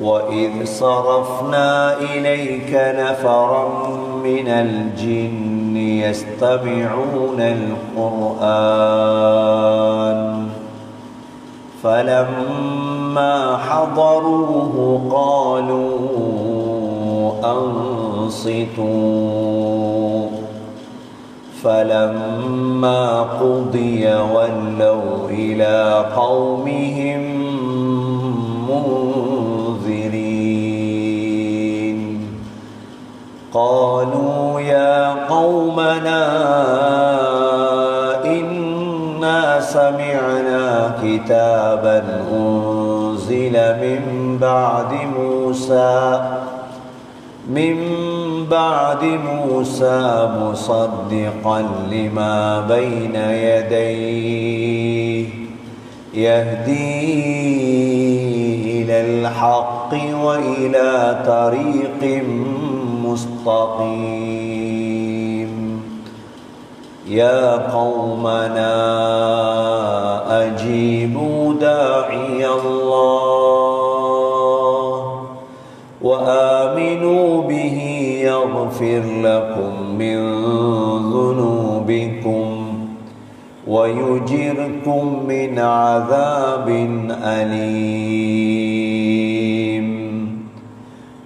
وإذ صرفنا إليك نفرا من الجن يستمعون القرآن فلما حضروه قالوا أنصتوا فلما قضي ولوا إلى قومهم كتابا أنزل من بعد موسى من بعد موسى مصدقا لما بين يديه يهدي إلى الحق وإلى طريق مستقيم. يا قومنا أجيبوا داعي الله وآمنوا به يغفر لكم من ذنوبكم ويجركم من عذاب أليم.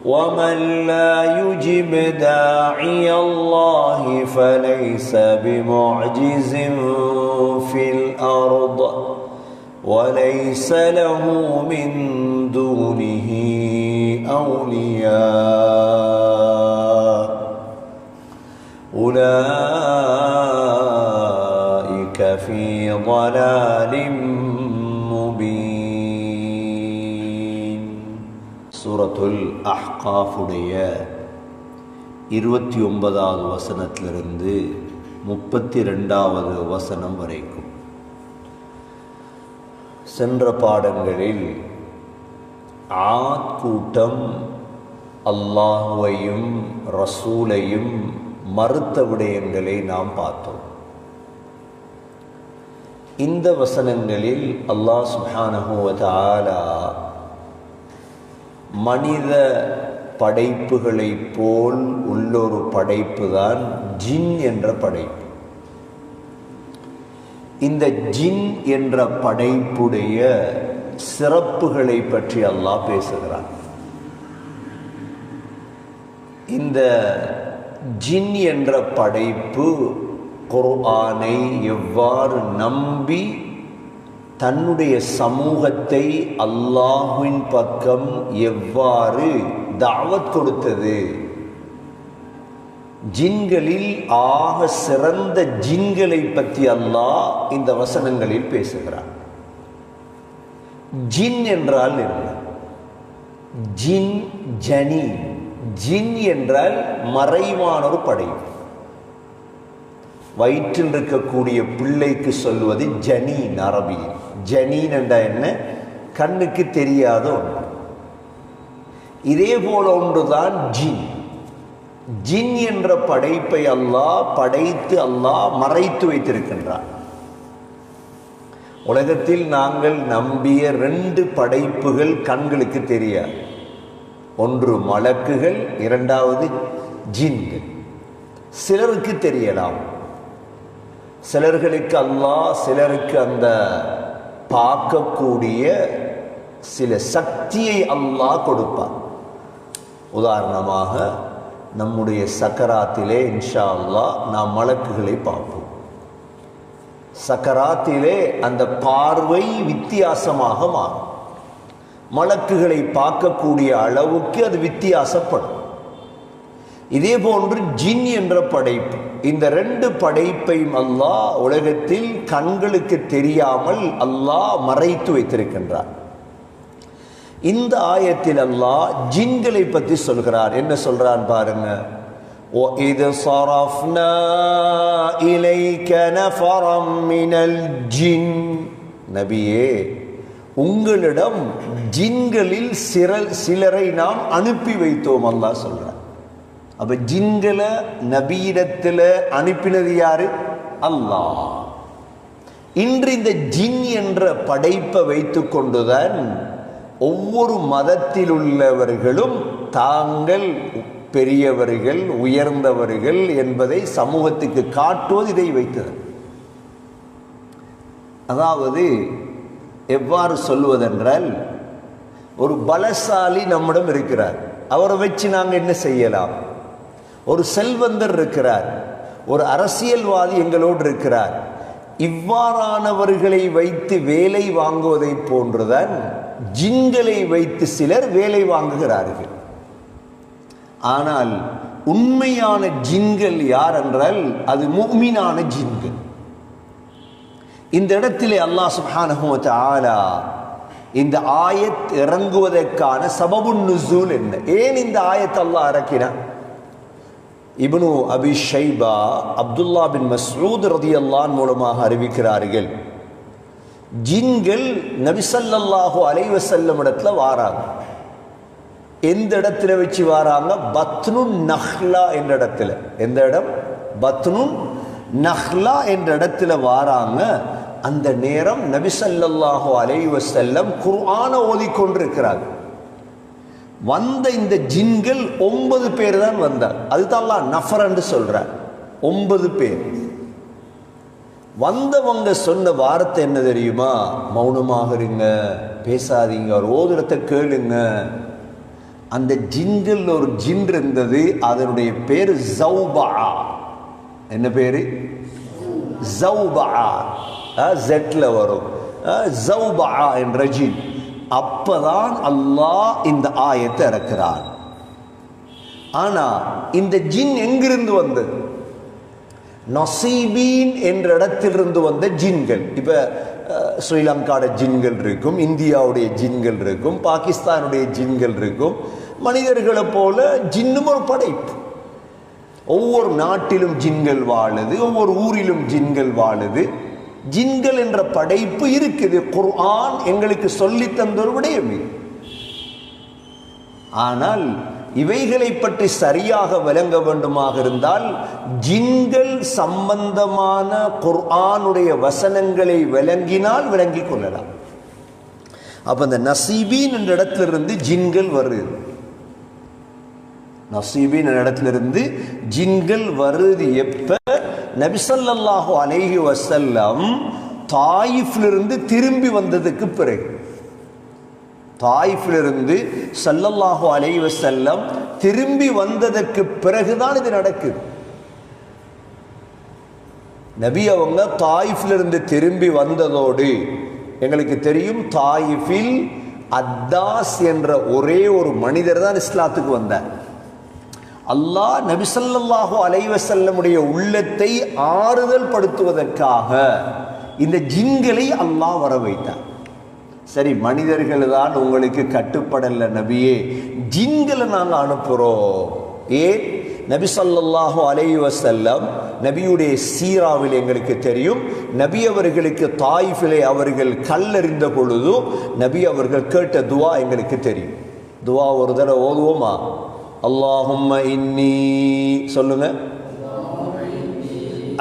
ومن لا يجب داعي الله فليس بمعجز في الأرض وليس له من دونه أولياء أولئك في ضلال مبين سورة அஹ்காஃபுடைய இருபத்தி ஒன்பதாவது வசனத்திலிருந்து முப்பத்தி ரெண்டாவது வசனம் வரைக்கும். சென்ற பாடங்களில் ஆத் கூட்டம் அல்லாஹுவையும் ரசூலையும் மறுத்த விடயங்களை நாம் பார்த்தோம். இந்த வசனங்களில் அல்லாஹ் சுஹானஹுவதாலா மனித படைப்புகளைப் போல் உள்ளொரு படைப்பு தான் ஜின் என்ற படைப்பு. இந்த ஜின் என்ற படைப்புடைய சிறப்புகளை பற்றி அல்லாஹ் பேசுகிறான். இந்த ஜின் என்ற படைப்பு குர்ஆனை எவ்வாறு நம்பி தன்னுடைய சமூகத்தை அல்லாஹுவின் பக்கம் எவ்வாறு தாவத் கொடுத்தது? ஜின்களில் ஆக சிறந்த ஜின்களை பற்றி அல்லாஹ் இந்த வசனங்களில் பேசுகிறார் ஜின் என்றால் என்ன? ஜின் ஜனி. ஜின் என்றால் மறைவான ஒரு படைப்பு. வயிற்றில் இருக்கக்கூடிய பிள்ளைக்கு சொல்வது ஜனீன் அரபியில் ஜனீன் என்ற என்ன? கண்ணுக்கு தெரியாத ஒன்று இதே போல ஒன்றுதான் ஜின். ஜின் என்ற படைப்பை அல்லாஹ் படைத்து அல்லாஹ் மறைத்து வைத்திருக்கின்றான். உலகத்தில் நாங்கள் நம்பிய ரெண்டு படைப்புகள் கண்களுக்கு தெரியாது. ஒன்று மலக்குகள் இரண்டாவது ஜின்கள். சிலருக்கு தெரியலாம். சிலர்களுக்கு அல்லாஹ் சிலருக்கு அந்த பார்க்கக்கூடிய சில சக்தியை அல்லாஹ் கொடுப்பார் உதாரணமாக நம்முடைய சக்கராத்திலே இன்ஷா அல்லா நாம் மலக்குகளை பார்ப்போம். சக்கராத்திலே அந்த பார்வை வித்தியாசமாக மாறும். மலக்குகளை பார்க்கக்கூடிய அளவுக்கு அது வித்தியாசப்படும். இதே போன்று ஜின் என்ற படைப்பு இந்த ரெண்டு படைப்பையும் அல்லாஹ் உலகத்தில் கண்களுக்கு தெரியாமல் அல்லாஹ் மறைத்து வைத்திருக்கின்றார் இந்த ஆயத்தில் அல்லாஹ் ஜின்களை பற்றி சொல்கிறார் என்ன சொல்றான் பாருங்க وإذ صرفنا إليك نفرا من الجن நபியே உங்களிடம் ஜின்களில் சிறல் சிலரை நாம் அனுப்பி வைத்தோம் அல்லாஹ் சொல்றார் அப்போ ஜின்களை நபியிடத்துல அனுப்பினது யார்? அல்லாஹ். இன்று இந்த ஜின் என்ற படைப்பை வைத்து கொண்டுதான் ஒவ்வொரு மதத்தில் உள்ளவர்களும் தாங்கள் பெரியவர்கள் உயர்ந்தவர்கள் என்பதை சமூகத்துக்கு காட்டுவது இதை வைத்தது. அதாவது எவ்வாறு சொல்வதென்றால் ஒரு பலசாலி நம்மிடம் இருக்கிறார். அவரை வச்சு நாங்கள் என்ன செய்யலாம்? ஒரு செல்வந்தர் இருக்கிறார். ஒரு அரசியல்வாதி எங்களோடு இருக்கிறார். இவ்வாறானவர்களை வைத்து வேலை வாங்குவதை போன்றுதான் ஜின்களை வைத்து சிலர் வேலை வாங்குகிறார்கள். ஆனால் உண்மையான ஜின்கள் யார் என்றால் அது முக்மீனான ஜின்கள். இந்த இடத்திலே அல்லாஹ் சுப்ஹானஹு ஆலா இந்த ஆயத் இறங்குவதற்கான சபபுன் நுசூல் என்ன? ஏன் இந்த ஆயத்தை அல்லாஹ் இறக்கினான்? இப்னு அபி ஷைபா அப்துல்லா பின் மஸ்ரூத் ரதியல்லான் மூலமாக அறிவிக்கிறார்கள். ஜின்கள் நபிசல்லாஹு அலைவசல்லம் இடத்துல வாராங்க. எந்த இடத்துல வச்சு வாராங்க? பத்னு நஹ்லா என்ற இடத்துல. எந்த இடம்? பத்னு நஹ்லா என்ற இடத்துல வாராங்க. அந்த நேரம் நபிசல்லாஹு அலைவசல்லம் குர்ஆன ஓதிக்கொண்டிருக்கிறாங்க. வந்த இந்த ஜின்கள் ஒன்பது பேர் தான் வந்தார். அதுதான் அல்லாஹ் நஃபர் என்று ஒன்பது பேர். வந்தவங்க சொன்ன வார்த்தை என்ன தெரியுமா? மௌனமாக இருங்க பேசாதீங்க ஒரு ஓதுறத்தை கேளுங்க. அந்த ஜின்கள் ஒரு ஜின் இருந்தது அதனுடைய பேர் ஜௌபா. என்ன பேர்? ஜௌபா. ஜெட்ல வரும். ஜௌபா என்ற ஜின். அப்பதான் அல்லாஹ் இந்த ஆயத்தை இறக்கிறார். ஆனா இந்த ஜின் எங்கிருந்து வந்தது? நசீபீன் என்ற இடத்திலிருந்து வந்த ஜின்கள். இப்போ ஸ்ரீலங்காவோட ஜின்கள் இருக்கும் இந்தியாவுடைய ஜின்கள் இருக்கும் பாகிஸ்தானுடைய ஜின்கள் இருக்கும். மனிதர்களை போல ஜின்னும் ஒரு படைப்பு. ஒவ்வொரு நாட்டிலும் ஜின்கள் வாழுது ஒவ்வொரு ஊரிலும் ஜின்கள் வாழுது. ஜின்கள் என்ற படைப்பு இருக்குது. குர்ஆன் எங்களுக்கு சொல்லி தந்தொரு விடயம் ஆனால் இவைகளை பற்றி சரியாக விளங்க வேண்டுமாக இருந்தால் ஜின்கள் சம்பந்தமான குர்ஆனுடைய வசனங்களை விளங்கினால் விளங்கிக் கொள்ளலாம். அப்ப இந்த நசீபின் என்ற இடத்திலிருந்து ஜின்கள் வருது. நசீபின் இடத்திலிருந்து ஜின்கள் வருது எப்ப? நபிசல்லாஹு அலேஹி வசல்லம் தாயிஃபிலிருந்து திரும்பி வந்ததுக்கு பிறகு தாயிஃபிலிருந்து சல்லல்லாஹு அலைஹி வசல்லம் திரும்பி வந்ததற்கு பிறகுதான் இது நடக்குது. நபி அவங்க தாயிஃபிலிருந்து திரும்பி வந்ததோடு எங்களுக்கு தெரியும் தாயிஃபில் அத்தாஸ் என்ற ஒரே ஒரு மனிதர் தான் இஸ்லாத்துக்கு வந்தார். அல்லாஹ் நபிசல்லாஹு அலைவசல்லமுடைய உள்ளத்தை ஆறுதல் படுத்துவதற்காக இந்த ஜின்களை அல்லாஹ் வர வைத்தார் சரி மனிதர்கள் தான் உங்களுக்கு கட்டுப்படல நபியே. ஜின்களை நாங்கள் அனுப்புகிறோம் ஏன்? நபி ஸல்லல்லாஹு அலைவசல்லம் நபியுடைய சீராவில் எங்களுக்கு தெரியும். நபி அவர்களுக்கு தாய்ஃபிலை அவர்கள் கல்லறிந்த பொழுதும் நபி அவர்கள் கேட்ட துவா எங்களுக்கு தெரியும். துவா ஒரு தடவை ஓதுவோமா? அல்லாஹும்ம இன்னி சொல்லுங்க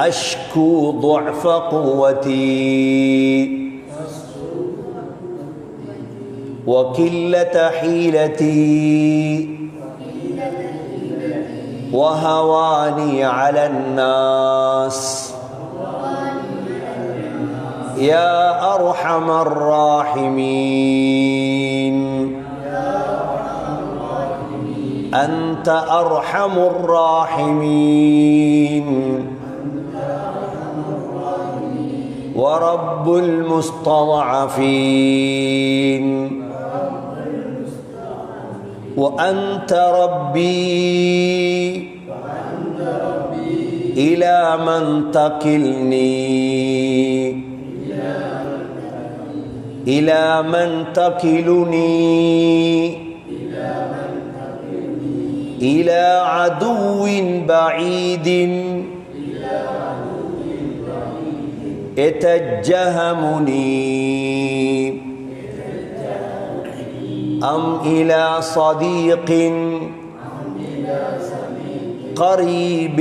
அஷ்கு ضعف قوتي وقلة حيلتي وهواني على الناس يا أرحم الراحمين أنت أرحم الراحمين. ورب المستضعفين. وأنت ربي. إلى من تكلني إلى من تكلني إلى عدو بعيد. يتجهمني أم إلى صديق قريب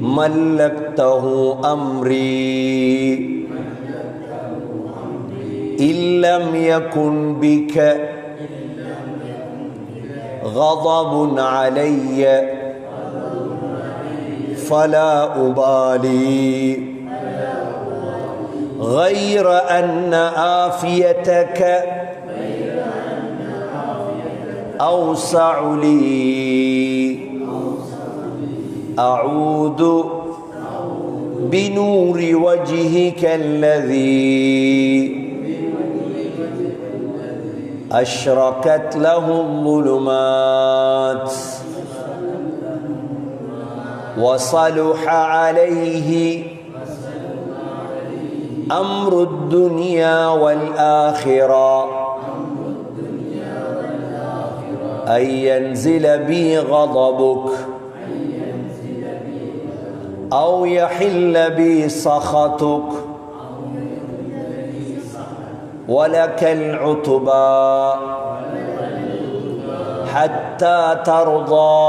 ملكته أمري. إن لم يكن بك غضب علي. فلا أبالي. غير أن آفيتك أوسع لي. أعوذ بنور وجهك الذي أشركت له الظلمات. وصلح عليه أمر الدنيا والآخرة. أن ينزل بي غضبك. أو يحل بي سخطك. ولك العتبى حتى ترضى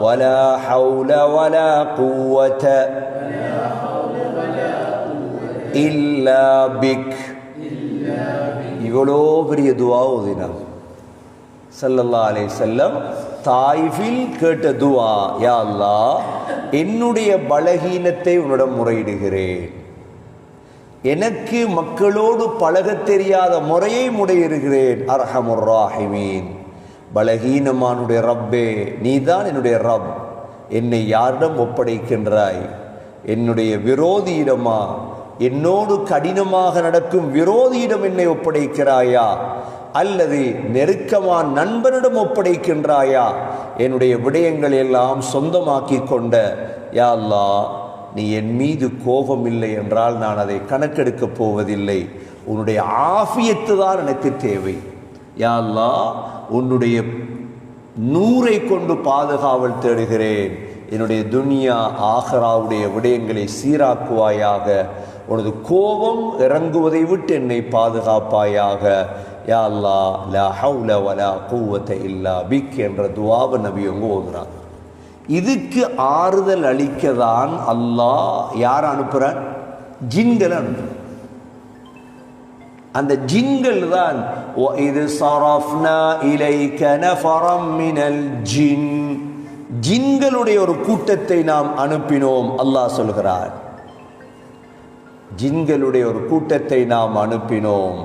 ولا حول ولا قوة إلا بك இவ்வளோ பெரிய துவா ஓதினாங்க சல்லல்லா அலை செல்லம் தாய்ஃபில் கேட்ட துவா யா அல்லாஹ் என்னுடைய பலகீனத்தை உன்னிடம் முறையிடுகிறேன் எனக்கு மக்களோடு பழகத் தெரியாத முறையை முடையிருக்கிறேன் அர்ஹமுர் ராஹிமீன். பலகீனமானுடைய ரப்பே நீதான் என்னுடைய ரப். என்னை யாரிடம் ஒப்படைக்கின்றாய்? என்னுடைய விரோதியிடமா? என்னோடு கடினமாக நடக்கும் விரோதியிடம் என்னை ஒப்படைக்கிறாயா? அல்லது நெருக்கமான நண்பனிடம் ஒப்படைக்கின்றாயா? என்னுடைய விடயங்களை எல்லாம் சொந்தமாக்கி கொண்ட யா நீ என் மீது கோபம் இல்லை என்றால் நான் அதை கணக்கெடுக்கப் போவதில்லை. உன்னுடைய ஆஃபியத்து தான் எனக்கு தேவை. யா உன்னுடைய நூரை கொண்டு பாதுகாவல் தேடுகிறேன். என்னுடைய துனியா ஆஹராவுடைய விடயங்களை சீராக்குவாயாக. உனது கோபம் இறங்குவதை விட்டு என்னை பாதுகாப்பாயாக. யா அல்லா லா ஹவுல வலா கூவத்தை இல்லா பிக் என்ற துவாவை நபி அவங்க ஓதுறாங்க. இதுக்கு ஆறுதல் அளிக்க தான் அல்லாஹ் யார் அனுப்புகிறான் ஜின்களை அனுப்புகிறான் அந்த ஜின்கள் தான் இது சரஃப்னா இலைக்க நஃபரம் மினல் ஜின். ஜின்களுடைய ஒரு கூட்டத்தை நாம் அனுப்பினோம் அல்லாஹ் சொல்கிறார். ஜின்களுடைய ஒரு கூட்டத்தை நாம் அனுப்பினோம்.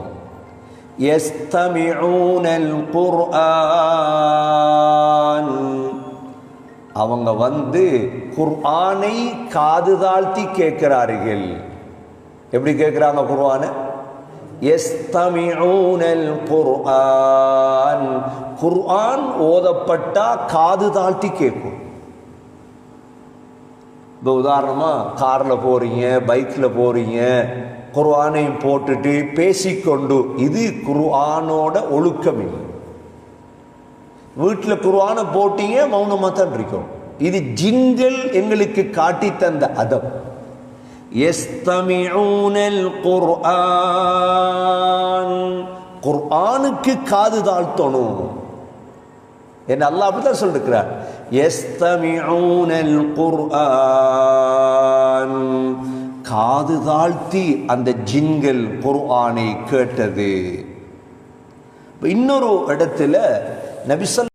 எஸ்தமிஊனல் குர்ஆன். அவங்க வந்து குர்ஆனை காது தாழ்த்தி கேட்கிறார்கள். எப்படி கேட்குறாங்க குர்ஆனை? எஸ்தமிஊனல் குர்ஆன். குர்ஆன் ஓதப்பட்டா காது தாழ்த்தி கேட்கும். இப்போ உதாரணமாக காரில் போகிறீங்க பைக்கில் போகிறீங்க குர்ஆனையும் போட்டுட்டு பேசிக்கொண்டு இது குர்ஆனோட ஒழுக்கம் இல்லை வீட்டில் குர்ஆனை போட்டீங்க மௌனமாக தான் இருக்கும் இது ஜிங்கள் எங்களுக்கு காட்டி தந்த அதம். எஸ்தமிஊனல் குர்ஆன் குர்ஆனுக்கு காது தாழ்த்தணும். என்ன அல்லாஹ் அப்படிதான் சொல்லிருக்கிறார். எஸ்தமிஊனல் குர்ஆன் காது தாழ்த்தி அந்த ஜின்கள் குர்ஆனை கேட்டது. இன்னொரு இடத்துல நபிசல்